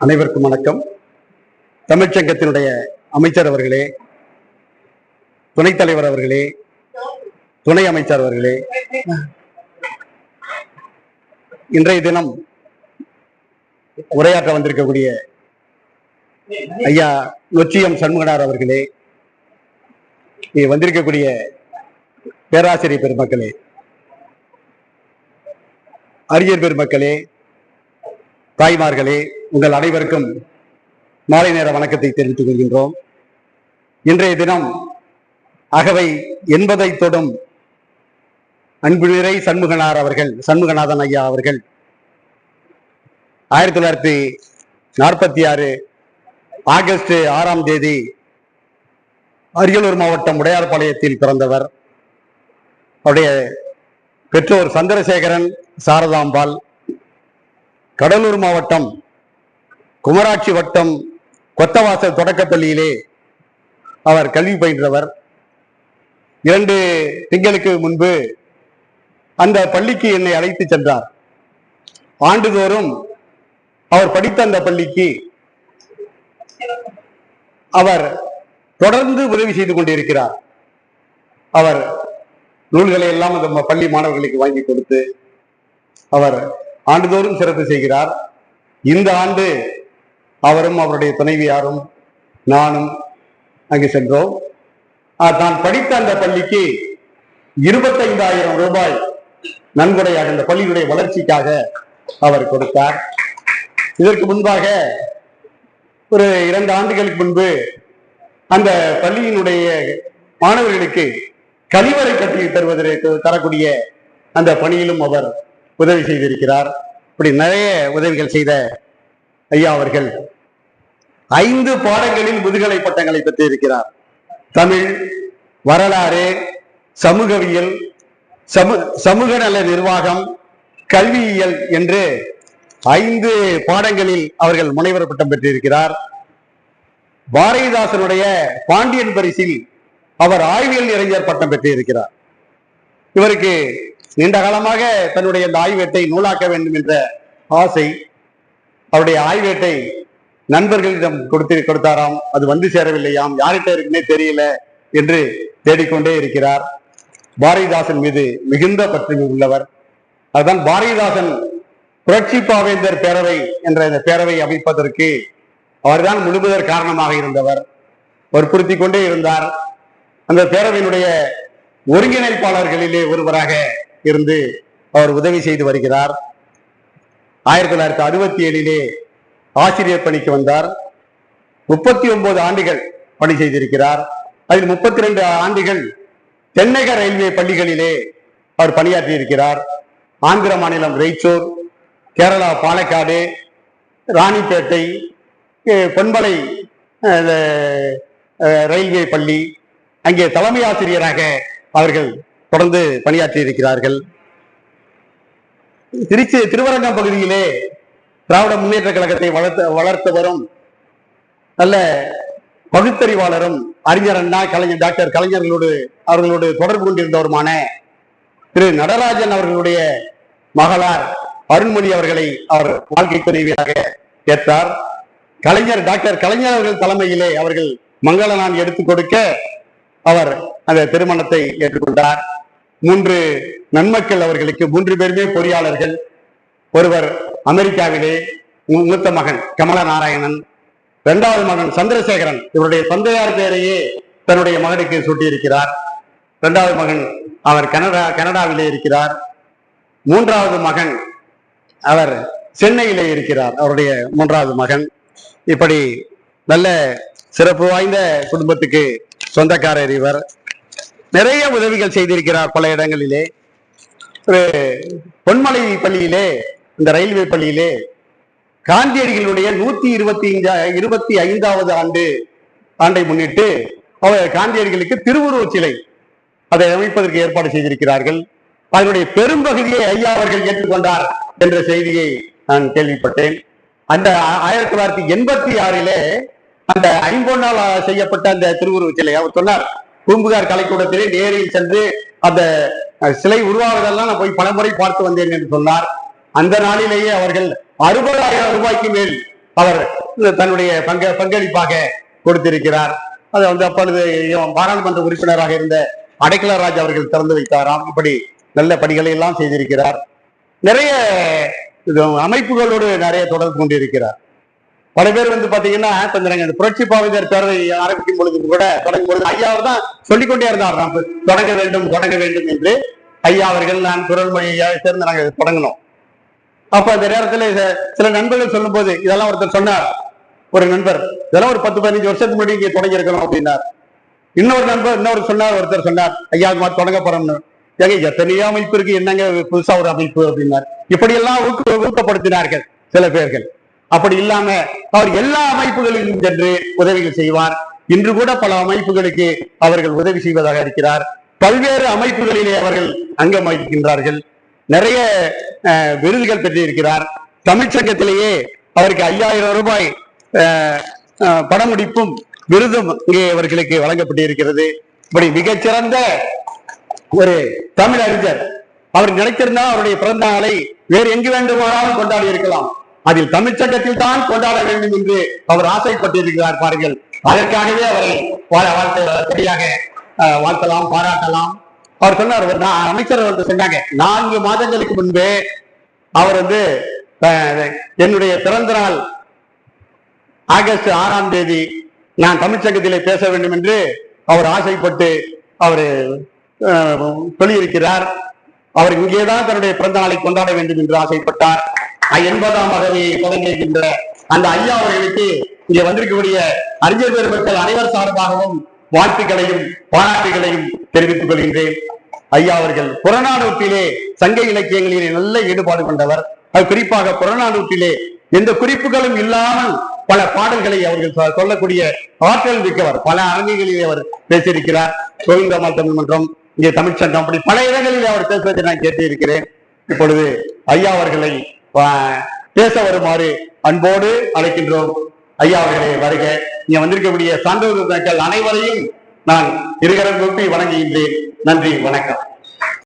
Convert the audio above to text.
அனைவருக்கும் வணக்கம். தமிழ்ச்சங்கத்தினுடைய அமைச்சர் அவர்களே துணைத் தலைவர் அவர்களே துணை அமைச்சர் அவர்களே இன்றைய தினம் உரையாற்ற வந்திருக்கக்கூடிய ஐயா நொச்சியம் சண்முகனார் அவர்களே இங்கே வந்திருக்கக்கூடிய பேராசிரியர் பெருமக்களே அறிஞர் பெருமக்களே தாய்மார்களே உங்கள் அனைவருக்கும் மாலை நேர வணக்கத்தை தெரிவித்துக் கொள்கின்றோம். இன்றைய தினம் அகவை எண்பதை தொடும் அன்பு நிறை சண்முகனார் அவர்கள் சண்முகநாதன் ஐயா அவர்கள் ஆயிரத்தி தொள்ளாயிரத்தி நாற்பத்தி ஆறு ஆகஸ்ட் ஆறாம் தேதி அரியலூர் மாவட்டம் உடையார்பாளையத்தில் பிறந்தவர். அவருடைய பெற்றோர் சந்திரசேகரன் சாரதாம்பாள். கடலூர் மாவட்டம் குமராட்சி வட்டம் கொத்தவாசல் தொடக்கப்பள்ளியிலே அவர் கல்வி பயின்றவர். இரண்டு திங்களுக்கு முன்பு அந்த பள்ளிக்கு என்னை அழைத்து சென்றார். ஆண்டுதோறும் அவர் படித்த அந்த பள்ளிக்கு அவர் தொடர்ந்து உதவி செய்து கொண்டிருக்கிறார். அவர் நூல்களை எல்லாம் அந்த பள்ளி மாணவர்களுக்கு வாங்கி கொடுத்து அவர் ஆண்டுதோறும் சிறப்பு செய்கிறார். இந்த ஆண்டு அவரும் அவருடைய துணைவியாரும் நானும் அங்கு சென்றோம். தான் படித்த அந்த பள்ளிக்கு இருபத்தைந்தாயிரம் ரூபாய் நன்கொடையாக அந்த பள்ளியினுடைய வளர்ச்சிக்காக அவர் கொடுத்தார். இதற்கு முன்பாக ஒரு இரண்டு ஆண்டுகளுக்கு முன்பு அந்த பள்ளியினுடைய மாணவர்களுக்கு கழிவறை கட்டி தருவதற்கு தரக்கூடிய அந்த பணியிலும் அவர் உதவி செய்திருக்கிறார். இப்படி நிறைய உதவிகள் செய்த ஐயா அவர்கள் ஐந்து பாடங்களில் முதுகலை பட்டங்களை பெற்றிருக்கிறார் தமிழ் வரலாறு சமூகவியல் சமு சமூக நல நிர்வாகம் கல்வியியல் என்று ஐந்து பாடங்களில் அவர்கள் முனைவர் பட்டம் பெற்றிருக்கிறார். பாரதிதாசனுடைய பாண்டியன் பரிசில் அவர் ஆய்வியல் இளைஞர் பட்டம் பெற்றிருக்கிறார். இவருக்கு நீண்ட காலமாக தன்னுடைய இந்த ஆய்வேட்டை நூலாக்க வேண்டும் என்ற ஆசை அவருடைய ஆய்வேட்டை நண்பர்களிடம் கொடுத்து கொடுத்தாராம். அது வந்து சேரவில்லையாம். யார்கிட்ட இருக்குன்னே தெரியல என்று தேடிக்கொண்டே இருக்கிறார். பாரதிதாசன் மீது மிகுந்த பற்று உள்ளவர். அதுதான் பாரதிதாசன் புரட்சி பாவேந்தர் பேரவை என்ற இந்த பேரவை அமைப்பதற்கு அவர்தான் முழுமுதற் காரணமாக இருந்தவர். வற்புறுத்தி கொண்டே இருந்தார். அந்த பேரவையினுடைய ஒருங்கிணைப்பாளர்களிலே ஒருவராக இருந்து அவர் உதவி செய்து வருகிறார். ஆயிரத்தி தொள்ளாயிரத்தி அறுபத்தி ஏழிலே ஆசிரியர் பணிக்கு வந்தார். முப்பத்தி ஒன்பது ஆண்டுகள் பணி செய்திருக்கிறார். அதில் முப்பத்தி ரெண்டு ஆண்டுகள் தென்னக ரயில்வே பள்ளிகளிலே அவர் பணியாற்றி இருக்கிறார் ஆந்திர மாநிலம் ரெய்ச்சூர் கேரளா பாலக்காடு ராணிப்பேட்டை பொன்பலை ரயில்வே பள்ளி. அங்கே தலைமை ஆசிரியராக அவர்கள் தொடர்ந்து பணியாற்றி இருக்கிறார்கள் திருச்சி திருவரங்கம் பகுதியிலே திராவிட முன்னேற்ற கழகத்தை வளர்த்து வளர்த்தவரும் நல்ல பகுத்தறிவாளரும் அறிஞர் அண்ணா கலைஞர் டாக்டர் கலைஞர்களோடு அவர்களோடு தொடர்பு கொண்டிருந்தவருமான திரு நடராஜன் அவர்களுடைய மகளார் அருண்மொழி அவர்களை அவர் வாழ்க்கை துணைவியாக ஏற்றார். கலைஞர் டாக்டர் கலைஞர் அவர்கள் தலைமையிலே அவர்கள் மங்கள நான் எடுத்துக் கொடுக்க அவர் அந்த திருமணத்தை ஏற்றுக்கொண்டார். மூன்று நன்மக்கள் அவர்களுக்கு மூன்று பேருமே பொறியாளர்கள். ஒருவர் அமெரிக்காவிலே மூத்த மகன் கமல நாராயணன் இரண்டாவது மகன் சந்திரசேகரன். இவருடைய தந்தையார் பேரையே தன்னுடைய மகனுக்கு சூட்டியிருக்கிறார். இரண்டாவது மகன் அவர் கனடா கனடாவிலே இருக்கிறார். மூன்றாவது மகன் அவர் சென்னையிலே இருக்கிறார். அவருடைய மூன்றாவது மகன். இப்படி நல்ல சிறப்பு வாய்ந்த குடும்பத்துக்கு சொந்தக்காரர் இவர். நிறைய உதவிகள் செய்திருக்கிறார் பல இடங்களிலே. ஒரு பொன்மலை பள்ளியிலே இந்த ரயில்வே பள்ளியிலே காந்தியடிகளுடைய நூத்தி இருபத்தி ஐந்தா இருபத்தி ஐந்தாவது ஆண்டு ஆண்டை முன்னிட்டு அவர் காந்தியடிகளுக்கு திருவுருவ சிலை அதை அமைப்பதற்கு ஏற்பாடு செய்திருக்கிறார்கள். அதனுடைய பெரும்பகுதியை ஐயா அவர்கள் ஏற்றுக்கொண்டார் என்ற செய்தியை நான் கேள்விப்பட்டேன். அந்த ஆயிரத்தி தொள்ளாயிரத்தி எண்பத்தி ஆறிலே அந்த ஐம்பொன்னால் செய்யப்பட்ட அந்த திருவுருவ சிலை அவர் சொன்னார் பூம்புகார் கலைக்கூடத்திலே நேரில் சென்று அந்த சிலை உருவாவதெல்லாம் நான் போய் பலமுறை பார்த்து வந்தேன் என்று சொன்னார். அந்த நாளிலேயே அவர்கள் அறுபதாயிரம் ரூபாய்க்கு மேல் அவர் தன்னுடைய பங்க பங்களிப்பாக கொடுத்திருக்கிறார். அதை வந்து அப்பொழுது பாராளுமன்ற உறுப்பினராக இருந்த அடைக்கலராஜ் அவர்கள் திறந்து வைத்தாராம். இப்படி நல்ல பணிகளை எல்லாம் செய்திருக்கிறார். நிறைய இது அமைப்புகளோடு நிறைய தொடர்பு கொண்டிருக்கிறார். பல பேர் வந்து பாத்தீங்கன்னா கொஞ்சம் நாங்க புரட்சி பாவிதர் பேரவை ஆரம்பிக்கும் பொழுது கூட தொடங்கும் பொழுது ஐயா அவர் தான் சொல்லிக்கொண்டே இருந்தார் நாம் தொடங்க வேண்டும் தொடங்க வேண்டும் என்று. ஐயா அவர்கள் நான் குரல்மொழியை சேர்ந்து நாங்க தொடங்கணும் தொடங்கினோம். அப்ப அந்த நேரத்துல சில நண்பர்கள் சொல்லும் போது இதெல்லாம் ஒருத்தர் சொன்னார். ஒரு நண்பர் இதெல்லாம் ஒரு பத்து பதினஞ்சு வருஷத்துக்கு முன்னாடி இங்க தொடங்கி இருக்கணும் அப்படின்னார். இன்னொரு நண்பர் இன்னொரு சொன்னார் ஒருத்தர் சொன்னார் ஐயா மாதிரி தொடங்க போறோம்னு. ஏங்க எத்தனையோ அமைப்பு இருக்கு என்னங்க புதுசா ஒரு அமைப்பு அப்படின்னார். இப்படியெல்லாம் ஊக்க ஊக்கப்படுத்தினார்கள் சில பேர்கள். அப்படி இல்லாம அவர் எல்லா அமைப்புகளிலும் சென்று உதவிகள் செய்வார். இன்று கூட பல அமைப்புகளுக்கு அவர்கள் உதவி செய்வதாக இருக்கிறார். பல்வேறு அமைப்புகளிலே அவர்கள் அங்கம் வகிக்கின்றார்கள் நிறைய அஹ், விருதுகள் பெற்றிருக்கிறார். தமிழ்ச்சங்கத்திலேயே அவருக்கு ஐயாயிரம் ரூபாய் அஹ், படமுடிப்பும் விருதும் இங்கே அவர்களுக்கு வழங்கப்பட்டிருக்கிறது. இப்படி மிகச்சிறந்த ஒரு தமிழ் அறிஞர் அவர் நினைத்திருந்தால் அவருடைய பிறந்த நாளை வேறு எங்கு வேண்டுமானாலும் கொண்டாடி இருக்கலாம். அதில் தமிழ்ச்சங்கத்தில் தான் கொண்டாட வேண்டும் என்று அவர் ஆசைப்பட்டிருக்கிறார் பாருங்கள். அதற்காகவே அவரை வா- சரியாக வாழ்த்தலாம் பாராட்டலாம். அவர் சொன்னார் ஒரு அமைச்சர் வந்து சொன்னாங்க நான்கு மாதங்களுக்கு முன்பே அவர் வந்து என்னுடைய பிறந்த நாள் ஆகஸ்ட் ஆறாம் தேதி நான் தமிழ்ச்சங்கத்திலே பேச வேண்டும் என்று அவர் ஆசைப்பட்டு அவர் சொல்லியிருக்கிறார். அவர் இங்கேதான் தன்னுடைய பிறந்த நாளை கொண்டாட வேண்டும் என்று ஆசைப்பட்டார். எண்பதாம் அகவையை தொடங்குகின்ற அந்த ஐயா அவர்களுக்கு இங்கே வந்திருக்கக்கூடிய அறிஞர் பெருமக்கள் அனைவர் சார்பாகவும் வாழ்த்துக்களையும் பாராட்டுகளையும் தெரிவித்துக் கொள்கின்றேன். ஐயா அவர்கள் புறநானூற்றிலே சங்க இலக்கியங்களிலே நல்ல ஈடுபாடு கொண்டவர். அது குறிப்பாக புறநானூற்றிலே எந்த குறிப்புகளும் இல்லாமல் பல பாடல்களை அவர்கள் சொல்லக்கூடிய ஆற்றல் மிக்கவர். பல அரங்குகளிலே அவர் பேசியிருக்கிறார். கோவிந்தம்மாள் தமிழ் மன்றம் இங்கே தமிழ்ச்சங்கம் அப்படி பல இடங்களிலே அவர் பேசுவதை நான் கேட்டிருக்கிறேன். இப்பொழுது ஐயா அவர்களை பேச வருமாறு அன்போடு அழைக்கின்றோம். ஐயா அவர்களே வருக. நீங்க வந்திருக்கக்கூடிய சான்றோர்கள் அனைவரையும் நான் இருகரம் கூப்பி வணங்குகின்றேன். நன்றி வணக்கம்.